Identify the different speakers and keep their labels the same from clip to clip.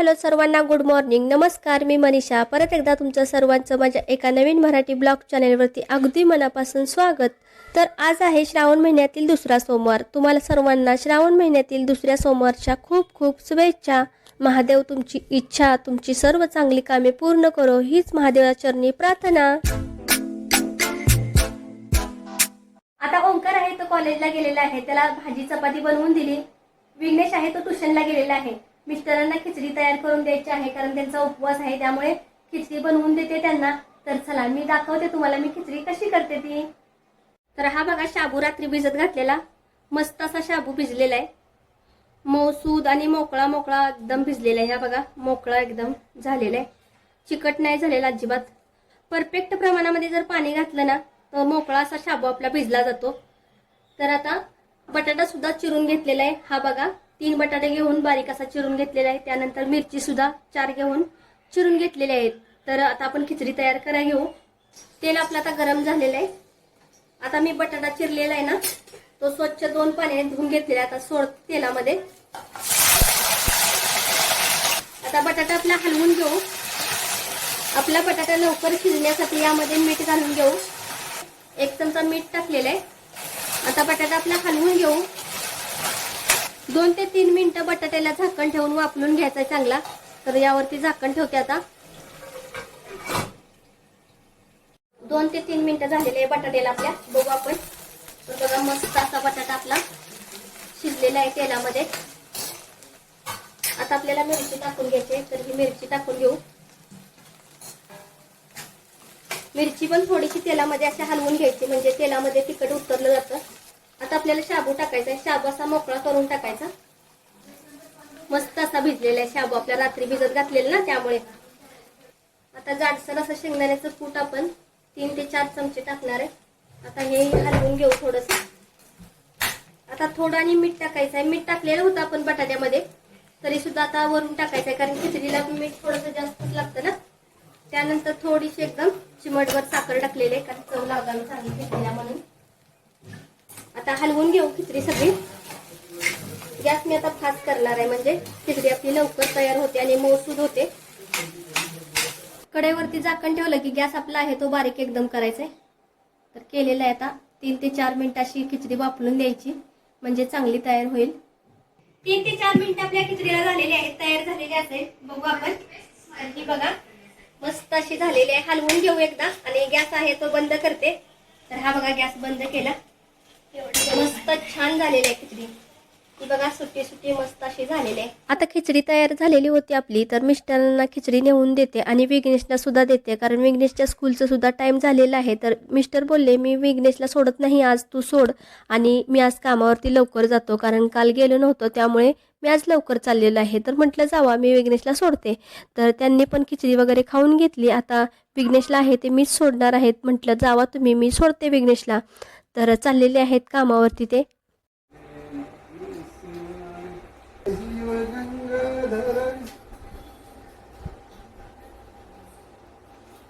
Speaker 1: Hello सर्वांना good morning नमस्कार मी मनीषा. परत एकदा तुमचं सर्वांचं माझ्या एका नवीन मराठी ब्लॉग चॅनेलवरती अगदी मनापासून स्वागत. तर आज आहे श्रावण महिन्यातील दुसरा सोमवार. तुम्हाला सर्वांना श्रावण महिन्यातील दुसऱ्या सोमवारच्या खूप खूप शुभेच्छा. महादेव तुमची इच्छा तुमची सर्व चांगली कामे पूर्ण करो. हीच महादेवाचरणी प्रार्थना. आता ओंकार आहे तो कॉलेजला गेलेला आहे. त्याला भाजी चपाती बनवून दिली. विघ्नेश आहे तो ट्युशनला गेलेला आहे. मिस्टरांना खिचडी तयार करून द्यायची आहे कारण त्यांचा उपवास आहे त्यामुळे खिचडी बनवून देते त्यांना. तर चला मी दाखवते तुम्हाला मी खिचडी कशी करते ती. तर हा बघा शाबू रात्री भिजत घातलेला. मस्त असा शाबू भिजलेला आहे. मौसूद आणि मोकळा मोकळा एकदम भिजलेला आहे ह्या बघा. मोकळा एकदम झालेला आहे. चिकट नाही झालेला अजिबात. परफेक्ट प्रमाणामध्ये जर पाणी घातलं ना तर मोकळा असा शाबू आपला भिजला जातो. तर आता बटाटा सुद्धा चिरून घेतलेला आहे. हा बघा तीन बटाटे घेऊन बारीक असा चिरून घेतलेला आहे. त्यानंतर मिरची सुद्धा चार घेऊन चिरून घेतलेले आहेत. तर आता आपण खिचडी तयार करा घेऊ. तेल आपलं आता गरम झालेलं आहे. आता मी बटाटा चिरलेला आहे ना तो स्वच्छ दोन पाण्याने धुवून घेतलेला आहे. आता सोड तेलामध्ये. आता बटाटा आपला हलवून घेऊ. आपला बटाटा लवकर शिजण्यासाठी यामध्ये मीठ घालून घेऊ. एक चमचा मीठ टाकलेलं आहे. आता बटाटा आपला हलवून घेऊ. दोन ते तीन मिनिटं बटाट्याला झाकण ठेवून वापरून घ्यायचा चांगला. तर यावरती झाकण ठेवते आता. दोन ते तीन मिनिटं झालेले आहे बटाट्याला आपल्या. बघू आपण. तर बघा मस्त असा बटाटा आपला शिजलेला आहे तेलामध्ये. आता आपल्याला मिरची टाकून घ्यायची आहे. तर ही मिरची टाकून घेऊ. मिरची पण थोडीशी तेलामध्ये अशी हलवून घ्यायची म्हणजे तेलामध्ये तिखट उतरलं जातं. आता आपल्याला शाबू टाकायचा आहे. शाबू असा मोकळा करून टाकायचा. मस्त असा भिजलेला आहे शाबू. आपल्या रात्री भिजत घातलेला ना त्यामुळे. आता जाडसर असं शेंगदाण्याचं कूट आपण तीन ते चार चमचे टाकणार आहे. आता हे हलवून घेऊ थोडस. आता थोडं आणि मीठ टाकायचं आहे. मीठ टाकलेलं होतं आपण बटाट्यामध्ये. तरी सुद्धा आता वरून टाकायचं आहे. कारण खिचडीला मीठ थोडंसं जास्तच लागतं ना. त्यानंतर थोडीशी एकदम चिमटभर साखर टाकलेली आहे. कारण चव लागायला चांगली खिचडीला म्हणून. आता हलवून घेऊ खिचडी सगळी. गॅस मी आता फास्ट करणार आहे म्हणजे खिचडी आपली लवकर तयार होते आणि मौसूद होते. कडेवरती झाकण ठेवलं की गॅस आपला आहे तो बारीक एकदम करायचा आहे तर केलेला आहे आता तीन ते चार मिनिटाशी खिचडी वापरून द्यायची म्हणजे चांगली तयार होईल. तीन ते चार मिनिटं आपल्या खिचडीला झालेली आहे तयार झालेली असेल बघू आपण. ही बघा मस्त अशी झालेली आहे. हलवून घेऊ एकदा आणि गॅस आहे तो बंद करते. तर हा बघा गॅस बंद केला. मस्त छान झालेली आहे खिचडी. बघा सुट्टी सुट्टी मस्त अशी झालेली आहे. आता खिचडी तयार झालेली होती आपली तर मिस्टरांना खिचडी नेऊन देते आणि विघ्नेशला सुद्धा देते कारण विघ्नेशच्या स्कूलचं सुद्धा टाइम झालेला आहे. तर मिस्टर बोलले मी विघ्नेशला सोडत नाही आज तू सोड आणि मी आज कामावरती लवकर जातो कारण काल गेलो नव्हतो त्यामुळे मी आज लवकर चाललेलो आहे. तर म्हटलं जावा मी विघ्नेशला सोडते. तर त्यांनी पण खिचडी वगैरे खाऊन घेतली. आता विघ्नेशला आहे ते मीच सोडणार आहेत. म्हटलं जावा तुम्ही मी सोडते विघ्नेशला. तर चाललेले आहेत कामावरती ते.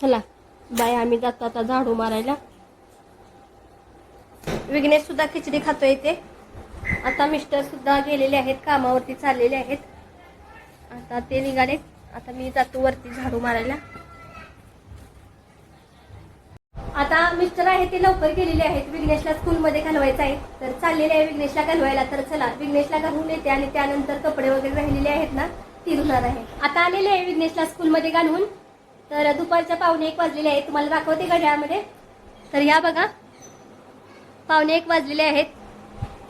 Speaker 1: चला बाय आम्ही जातो आता झाडू मारायला. विघ्नेश सुद्धा खिचडी खातोय इथे. आता मिस्टर सुद्धा गेलेले आहेत कामावरती चाललेले आहेत. आता ते निघाले. आता मी जातो वरती झाडू मारायला. आता मिस्टर आहे ते लवकर गेलेले आहेत. विघ्नेशला स्कूलमध्ये घालवायचं आहे. तर चाललेले आहे विघ्नेशला घालवायला. तर चला विघ्नेशला घालून येते आणि त्यानंतर कपडे वगैरे राहिलेले आहेत ना ती धुणार आहे. आता आलेले आहे विघ्नेशला स्कूलमध्ये घालून. तर दुपारच्या पावणे एक वाजलेले आहेत. तुम्हाला दाखवते घड्याळामध्ये? तर या बघा. पावणे एक वाजलेले आहेत.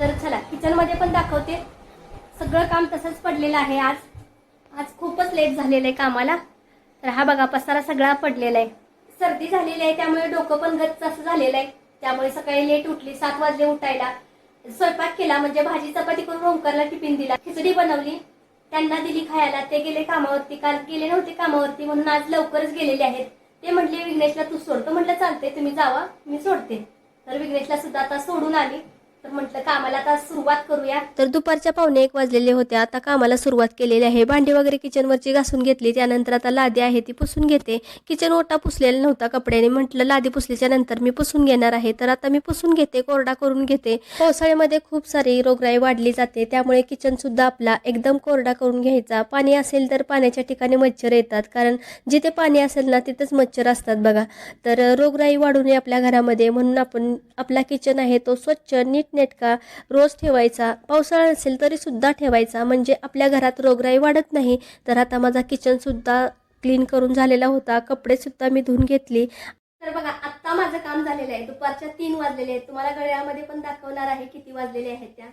Speaker 1: तर चला किचनमध्ये पण दाखवते. सगळं काम तसंच पडलेलं आहे आज. आज खूपच लेट झालेलं आहे कामाला. तर हा बघा पसारा सगळा पडलेला आहे. सर्दी झालेली आहे त्यामुळे डोकं पण गच्च असं झालेलं आहे. त्यामुळे सकाळी लेट उठली सात वाजले उठायला. स्वयंपाक केला म्हणजे भाजी चपाती करून ओंकारला टिफिन दिला. खिचडी बनवली. त्यांना दिली खायला. ते गेले कामावरती. काल गेले नव्हते कामावरती म्हणून आज लवकरच गेलेले आहेत. ते म्हटले विघ्नेशला तू सोडतो म्हटलं चालते तुम्ही जावा मी सोडते. तर विघ्नेशला सुद्धा आता सोडून आली. तर म्हटलं कामाला आता सुरुवात करूया. तर दुपारच्या पावणे एक वाजलेले होते. आता कामाला सुरुवात केलेली आहे. भांडी वगैरे किचनवरची घासून घेतली. त्यानंतर आता लादी आहे ती पुसून घेते. किचन ओटा पुसलेला नव्हता कपड्याने. म्हटलं लादी पुसल्याच्या नंतर मी पुसून घेणार आहे. तर आता मी पुसून घेते कोरडा करून घेते. पावसाळ्यामध्ये खूप सारी रोगराई वाढली जाते. त्यामुळे किचन सुद्धा आपला एकदम कोरडा करून घ्यायचा. पाणी असेल तर पाण्याच्या ठिकाणी मच्छर येतात. कारण जिथे पाणी असेल ना तिथेच मच्छर असतात बघा. तर रोगराई वाढू नये आपल्या घरामध्ये म्हणून आपण आपला किचन आहे तो स्वच्छ नीट नेटका रोज ठेवायचा. पावसाळा असेल तरी सुद्धा ठेवायचा. म्हणजे आपल्या घरात रोगराई वाढत नाही. तर आता माझा किचनसुद्धा क्लीन करून झालेला होता. कपडे सुद्धा मी धुवून घेतली. तर बघा आत्ता माझं काम झालेलं आहे. दुपारच्या तीन वाजलेले आहेत. तुम्हाला गळ्यामध्ये पण दाखवणार आहे किती वाजलेले आहेत त्या.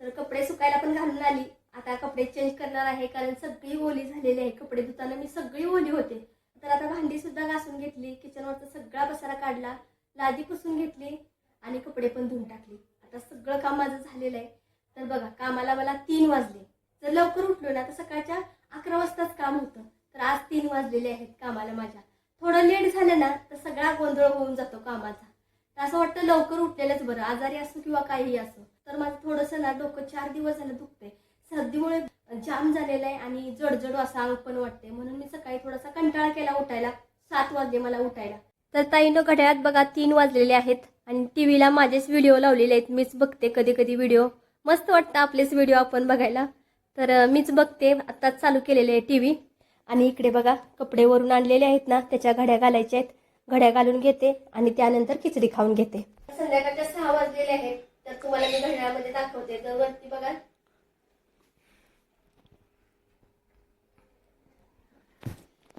Speaker 1: तर कपडे सुकायला पण घालून आली. आता कपडे चेंज करणार आहे. कारण सगळी ओली झालेली आहे. कपडे धुताना मी सगळी ओली होते. तर आता भांडी सुद्धा घासून घेतली. किचनवरचा सगळा पसारा काढला. लादी पुसून घेतली. आणि कपडे पण धुवून टाकली. आता सगळं काम माझं झालेलं आहे. तर बघा कामाला मला तीन वाजले. जर लवकर उठलो ना तर सकाळच्या अकरा वाजताच काम होतं. तर आज तीन वाजलेले आहेत कामाला माझ्या. थोडं लेट झालं ना तर सगळा गोंधळ होऊन जातो कामाचा. तर असं वाटतं लवकर उठलेलंच बरं. आजारी असो किंवा काहीही असो. तर माझं थोडंसं ना डोकं चार दिवस झालं दुखतंय. सर्दीमुळे जाम झालेलं आहे आणि जडजड असं अंग पण वाटते म्हणून मी सकाळी थोडासा कंटाळा केला उठायला. सात वाजले मला उठायला. तर ताईनं घड्याळात बघा तीन वाजलेले आहेत. आणि टी व्हीला माझेच व्हिडिओ लावलेले आहेत. मीच बघते कधी कधी व्हिडिओ. मस्त वाटतं आपलेच व्हिडिओ आपण बघायला. तर मीच बघते. आत्ताच चालू केलेले आहे टी व्ही आणि इकडे बघा कपडे वरून आणलेले आहेत ना त्याच्या घड्या घालायच्या आहेत. घड्या घालून घेते आणि त्यानंतर खिचडी खाऊन घेते. संध्याकाळच्या सहा वाजलेले आहेत. तर तुम्हाला मी घड्याळामध्ये दाखवते. तर वरती बघा.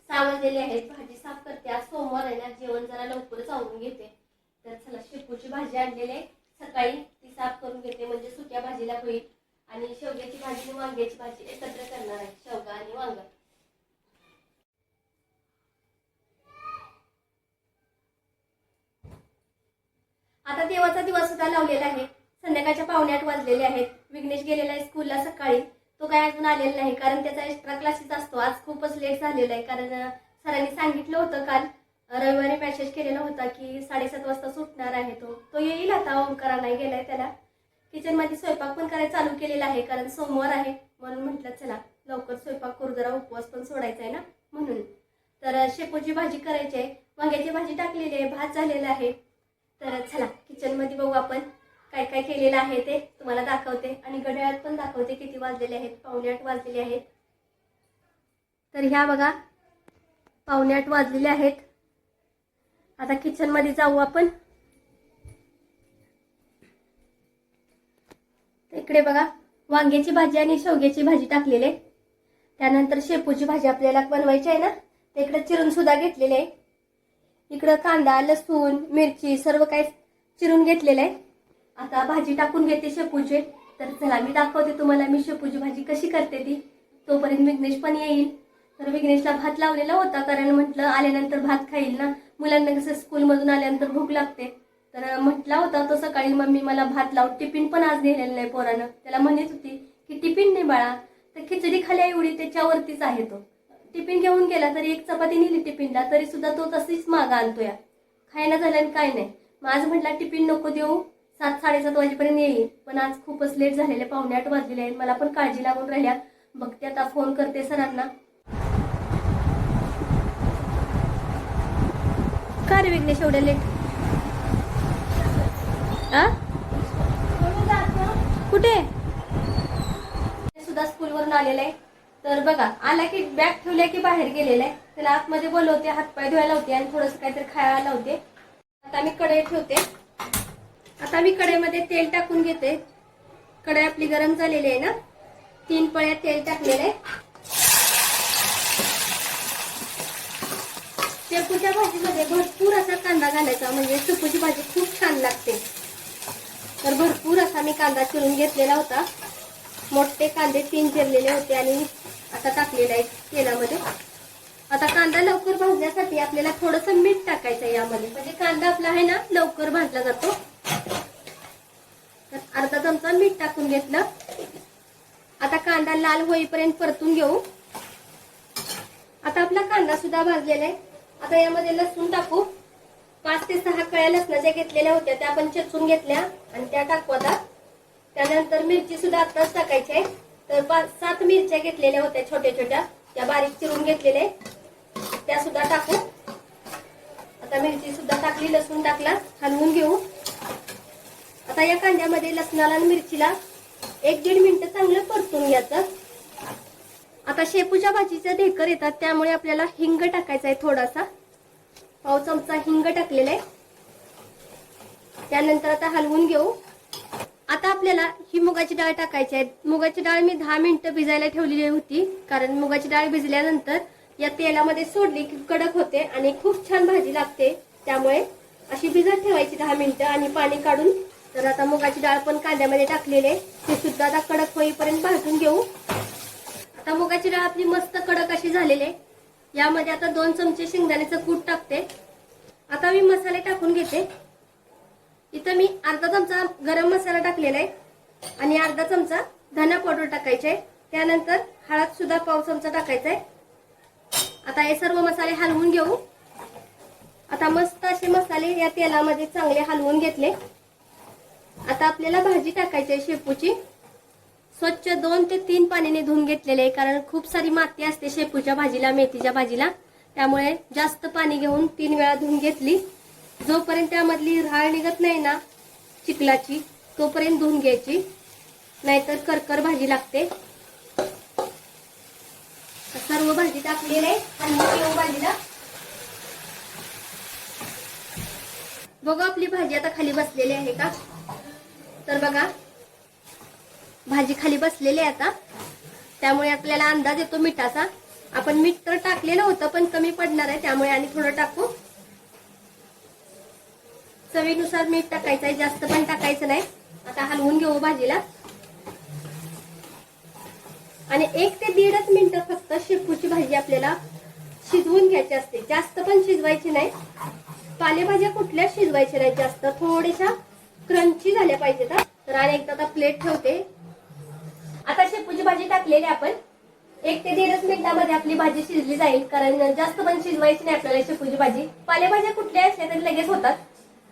Speaker 1: सहा वाजलेले आहेत. भाजी साफ करते. आज सोमवार आहे ना जेवण जरा लवकरच आवरून घेते. तर चला शेपूची भाजी आणलेली आहे. सकाळी ती साफ करून घेते म्हणजे सुक्या भाजीला होईल. आणि शेवग्याची भाजी आणि वांग्याची भाजी एकत्र करणार आहे शेवगा आणि वांगा. आता देवाचा दिवस सुद्धा लावलेला आहे. संध्याकाळच्या पावणे आठ वाजलेले आहेत. विघ्नेश गेलेला आहे स्कूलला सकाळी. तो काय अजून आलेला नाही कारण त्याचा एक्स्ट्रा क्लासेस असतो. आज खूपच लेट झालेला आहे कारण सरांनी सांगितलं होतं काल रविवारी मेसेज केलेला होता की साडेसात वाजता सुटणार आहे तो. तो येईल आता ओंकारा नाही गेलाय त्याला. किचनमध्ये स्वयंपाक पण करायला चालू केलेला आहे कारण सोमवार आहे. म्हणून म्हटलं चला लवकर स्वयंपाक करू जरा उपवास पण सोडायचा आहे ना म्हणून. तर शेपूची भाजी करायची आहे. वांग्याची भाजी टाकलेली आहे भात झालेला आहे. तर चला किचनमध्ये बघू आपण काय काय केलेलं आहे ते. तुम्हाला दाखवते. आणि घड्याळात पण दाखवते किती वाजलेले आहेत. पावणे आठ वाजलेले आहेत. तर ह्या बघा पावणे आठ वाजलेले आहेत. आता किचनमध्ये जाऊ आपण. इकडे बघा वांग्याची भाजी आणि शेवग्याची भाजी टाकलेली आहे. त्यानंतर शेपूची भाजी आपल्याला बनवायची आहे ना ते इकडे चिरून सुद्धा घेतलेले आहे. इकडं कांदा लसूण मिरची सर्व काही चिरून घेतलेलं आहे. आता भाजी टाकून घेते शेपूचे. तर चला मी दाखवते तुम्हाला मी शेपूची भाजी कशी करते ती. तोपर्यंत विघ्नेश पण येईल. तर विघ्नेशला भात लावलेला होता कारण म्हटलं आल्यानंतर भात खाईल ना. मुलांना कसं स्कूलमधून आल्यानंतर भूक लागते. तर म्हटला होता तो सकाळी मम्मी मला भात लावून टिफिन पण आज नेलेलं नाही पोरानं. त्याला म्हणत होती की टिफिन नाही बाळा तर खिचडी खाल्या एवढी त्याच्यावरतीच आहे तो. टिफिन घेऊन गेला तरी एक चपाती नेली टिफिनला तरी सुद्धा तो तशीच मागा आणतोय. खायला झालं आणि काय नाही. मग आज म्हटला टिफिन नको देऊ सात साडेसात वाजेपर्यंत येईल पण आज खूपच लेट झालेले पावणे आठ वाजलेले आहेत मला पण काळजी लागून राहिल्या. बघते आता फोन करते सरांना. का रे विघ्नेश एवढ्या लेट आ? कुठे? ते सुद्धा स्कूलवरून आलेलं आहे. तर बघा आला की बॅग ठेवल्या की बाहेर गेलेला आहे. त्याला आतमध्ये बोलवते हातपाय धुवायला होते आणि थोडस काहीतरी खायला लावते. आता मी कढई ठेवते. आता मी कढईमध्ये तेल टाकून घेते. कढई आपली गरम झालेली आहे ना? तीन पळ्या तेल टाकलेलं आहे. शेपूच्या भाजीमध्ये भरपूर असा कांदा घालायचा म्हणजे शेपूची भाजी खूप छान लागते. तर भरपूर असा मी कांदा चिरून घेतलेला होता. मोठे कांदे तीन चिरलेले होते आणि आता टाकलेला आहे तेलामध्ये. आता कांदा लवकर भाजण्यासाठी आपल्याला थोडंसं मीठ टाकायचं यामध्ये. म्हणजे कांदा आपला आहे ना लवकर भाजला जातो. तर अर्धा चमचा मीठ टाकून घेतलं. आता कांदा लाल होईपर्यंत परतून घेऊ. आता आपला कांदा सुद्धा भाजलेला आहे. आता यामध्ये लसूण टाकू. पाच ते सहा कळ्या लसणाच्या घेतलेल्या होत्या त्या आपण चेचून घेतल्या आणि त्या टाकू आता. त्यानंतर मिरची सुद्धा आताच टाकायची आहे. तर पाच सात मिरच्या घेतलेल्या होत्या छोट्या छोट्या. त्या बारीक चिरून घेतलेल्या त्या सुद्धा टाकू. आता मिरची सुद्धा टाकली लसूण टाकला हलवून घेऊ. आता या कांद्यामध्ये लसणाला आणि मिरचीला एक दीड मिनिट चांगलं परतून घ्यायचं. आता शेपूच्या भाजीचं ढेकर येतात त्यामुळे आपल्याला हिंग टाकायचा आहे थोडासा. पाव चमचा हिंग टाकलेला आहे. त्यानंतर आता हलवून घेऊ. आता आपल्याला ही मुगाची डाळ टाकायची आहे. मुगाची डाळ मी दहा मिनिटं भिजायला ठेवलेली होती कारण मुगाची डाळ भिजल्यानंतर या तेलामध्ये सोडली की कडक होते आणि खूप छान भाजी लागते. त्यामुळे अशी भिजत ठेवायची दहा मिनिटं आणि पाणी काढून. तर आता मुगाची डाळ पण कांद्यामध्ये टाकलेले ते सुद्धा आता कडक होईपर्यंत भाजून घेऊ. आता मुगाची डाळ आपली मस्त कडक अशी झालेली आहे. यामध्ये आता दोन चमचे शेंगदाण्याचं कूट टाकते. आता मी मसाले टाकून घेते. इथं मी अर्धा चमचा गरम मसाला टाकलेला आहे. आणि अर्धा चमचा धना पावडर टाकायचा आहे. त्यानंतर हळद सुद्धा पाव चमचा टाकायचा आहे. आता हे सर्व मसाले हलवून घेऊ. आता मस्त असे मसाले या तेलामध्ये चांगले हलवून घेतले. आता आपल्याला भाजी टाकायची आहे शेपूची. स्वच्छ दोन ते तीन पाण्याने धुवून घेतलेले आहे कारण खूप सारी माती असते शेपूच्या भाजीला मेथीच्या भाजीला. त्यामुळे जास्त पाणी घेऊन तीन वेळा धुवून घेतली. जोपर्यंत त्यामधली राळ निघत नाही ना चिखलाची तोपर्यंत धुवून घ्यायची. नाहीतर करकर भाजी लागते. सर्व भाजी टाकलेली आहे आणि भाजीला. बघा आपली भाजी आता खाली बसलेली आहे का? तर बघा भाजी खाली बसलेली आहे आता. त्यामुळे आपल्याला अंदाज येतो मिठाचा. आपण मीठ तर टाकलेलं होतं पण कमी पडणार आहे त्यामुळे आणि थोडं टाकू. चवीनुसार मीठ टाकायचं आहे जास्त पण टाकायचं नाही. आता हलवून घेऊ भाजीला. आणि एक ते दीडच मिनिटं फक्त शेपूची भाजी आपल्याला शिजवून घ्यायची असते. जास्त पण शिजवायची नाही. पालेभाज्या कुठल्या शिजवायच्या नाही जास्त. थोड्याशा क्रंची झाल्या पाहिजेत तर आणि एकदा आता प्लेट ठेवते. शेपूची भाजी टाकलेली आपण. एक ते दीडच मिनिटामध्ये आपली भाजी शिजली जाईल कारण जास्त पण शिजवायची नाही आपल्याला शेपूची भाजी. पालेभाज्या कुठल्या असल्या तरी लगेच होतात.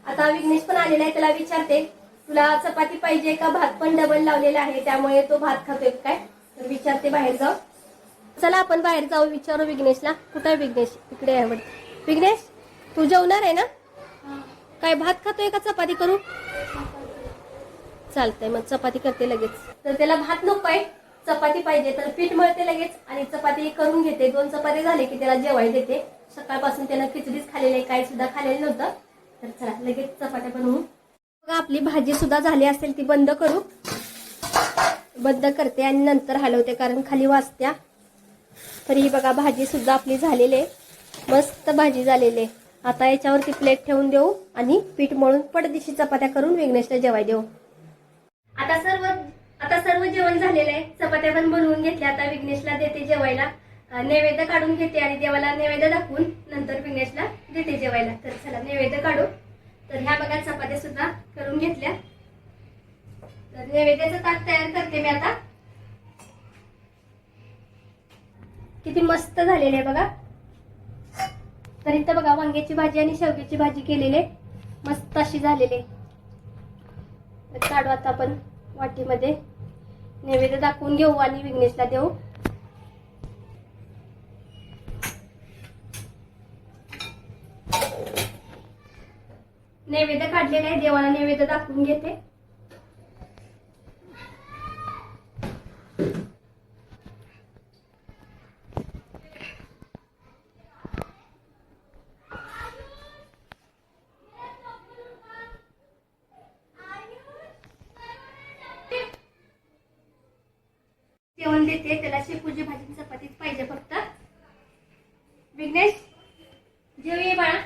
Speaker 1: आता विघ्नेश पण आलेला आहे त्याला विचारते तुला चपाती पाहिजे का? भात पण डबल लावलेला आहे त्यामुळे तो भात खातोय काय? तर विचारते बाहेर जाऊ चला आपण बाहेर जाऊ विचारू विघ्नेशला. कुठं आहे विघ्नेश? इकडे आहे. विघ्नेश तू जेवणार आहे ना? काय भात खातोय का? चपाती करू? चालतंय मग चपाती करते लगेच. तर त्याला भात नको आहे. चपाती पाहिजे तर पीठ मळते लगेच आणि चपाती करून घेते. दोन चपाती झाले की त्याला जेवायला देते. सकाळपासून त्यानं खिचडीच खाल्लेली आहे काही सुद्धा खाल्लेलं नव्हतं. तर चला लगेच चपात्या बनवू. बघा आपली भाजी सुद्धा झाली असेल ती बंद करू. बंद करते आणि नंतर हलवते कारण खाली वाजत्या. तर ही बघा भाजी सुद्धा आपली झालेली आहे. मस्त भाजी झालेली आहे. आता याच्यावरती प्लेट ठेवून देऊ आणि पीठ मळून पडदिशी चपात्या करून विघ्नेशला जेवाय देऊ. आता सर्व आता सर्व जेवण झालेलं आहे. चपात्या पण बनवून घेतल्या. आता विघ्नेशला देते जेवायला. नैवेद्य काढून घेते आणि देवाला नैवेद्य दाखवून नंतर विघ्नेशला देते जेवायला. तर चला नैवेद्य काढू. तर ह्या बघा चपात्या सुद्धा करून घेतल्या. तर नैवेद्याचं ताक तयार करते मी आता. किती मस्त झालेले आहे बघा. तर इथं बघा वांग्याची भाजी आणि शेवग्याची भाजी केलेली आहे. मस्त अशी झालेली लाडू आता आपण वाटीमध्ये नैवेद्य दाखवून घेऊ आणि विघ्नेशला देऊ. नैवेद्य काढलेला आहे देवाला नैवेद्य दाखवून घेते. जेवण देते. त्याला शेपूची भाजी चपातीच पाहिजे फक्त. विघ्नेश जेव ये बाळा.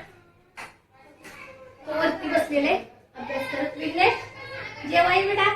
Speaker 1: तो वरती बसलेले अभ्यास करत. विघ्नेश जेवाय बेटा.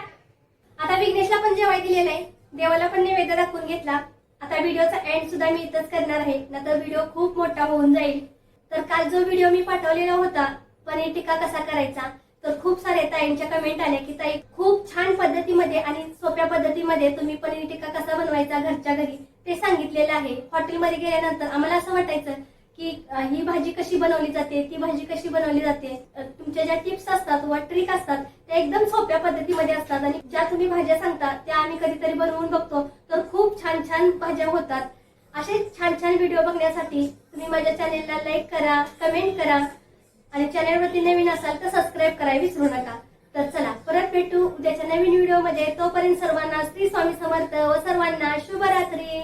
Speaker 1: आता विघ्नेशला पण जेवाय दिलेलं आहे. देवाला पण नैवेद्य दाखवून घेतला. आता व्हिडिओचा एंड सुद्धा मी इथंच करणार आहे. नंतर व्हिडिओ खूप मोठा होऊन जाईल. तर काल जो व्हिडिओ मी पाठवलेला होता पनीर टिक्का कसा करायचा? तर खूप सारे ताईंच्या कमेंट आल्या की ताई खूप छान पद्धतीमध्ये आणि सोप्या पद्धतीमध्ये तुम्ही पनीर टिक्का कसा बनवायचा घरच्या घरी? ते सांगितलेलं आहे. हॉटेलमध्ये गेल्यानंतर आम्हाला असं वाटायचं की ही भाजी कशी बनवली जाते? ती भाजी कशी बनवली जाते? तुमच्या ज्या टिप्स असतात वा ट्रिक असतात त्या एकदम सोप्या पद्धतीमध्ये असतात आणि ज्या तुम्ही भाज्या सांगता त्या आम्ही कधीतरी बनवून बघतो. तर खूप छान छान भाज्या होतात. असे छान छान व्हिडिओ बघण्यासाठी तुम्ही माझ्या चॅनेलला लाईक करा कमेंट करा. आणि चॅनलवरती नवीन असाल तर सबस्क्राईब करायला विसरू नका. तर चला परत भेटू उद्याच्या नवीन व्हिडिओमध्ये तोपर्यंत सर्वांना श्री स्वामी समर्थ व सर्वांना शुभरात्री.